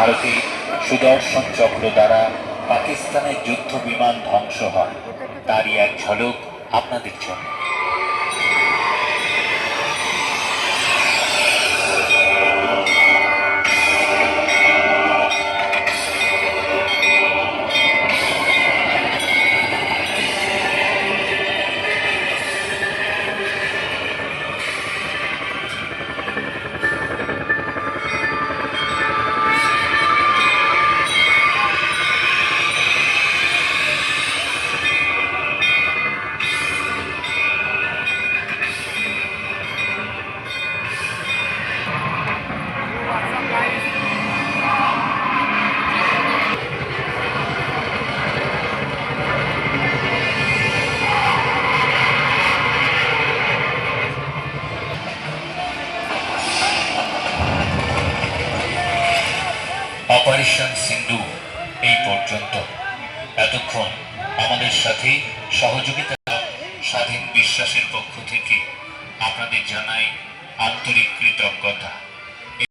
ভারতে সুদর্শন চক্র দ্বারা পাকিস্তানের যুদ্ধ বিমান ধ্বংস হয়। তারই এক ঝলক আপনাদের জন্য। অপারেশন সিন্ধু এই পর্যন্ত। এতক্ষণ আমাদের সাথে সহযোগিতা স্বাধীন বিশ্বাসের পক্ষ থেকে আপনাদের জানাই আন্তরিক কৃতজ্ঞতা।